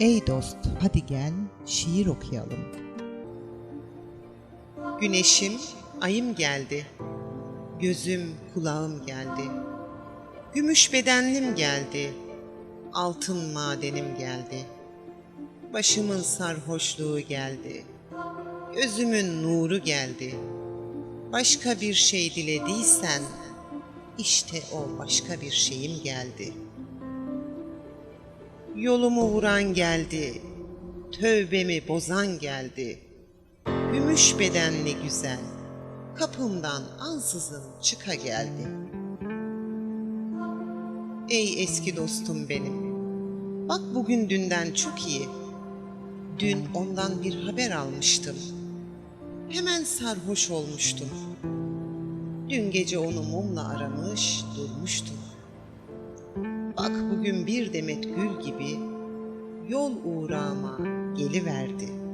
Ey dost, hadi gel şiir okuyalım. Güneşim, ayım geldi. Gözüm, kulağım geldi. Gümüş bedenlim geldi. Altın madenim geldi. Başımın sarhoşluğu geldi. Gözümün nuru geldi. Başka bir şey dilediysen, işte o başka bir şeyim geldi. Yolumu vuran geldi. Tövbemi bozan geldi. Gümüş bedenli güzel, kapımdan ansızın çıka geldi. Ey eski dostum benim, bak bugün dünden çok iyi. Dün ondan bir haber almıştım. Hemen sarhoş olmuştum. Dün gece onu mumla aramış, durmuştum. Bak bugün bir demet gül gibi yol uğrağıma geliverdi.''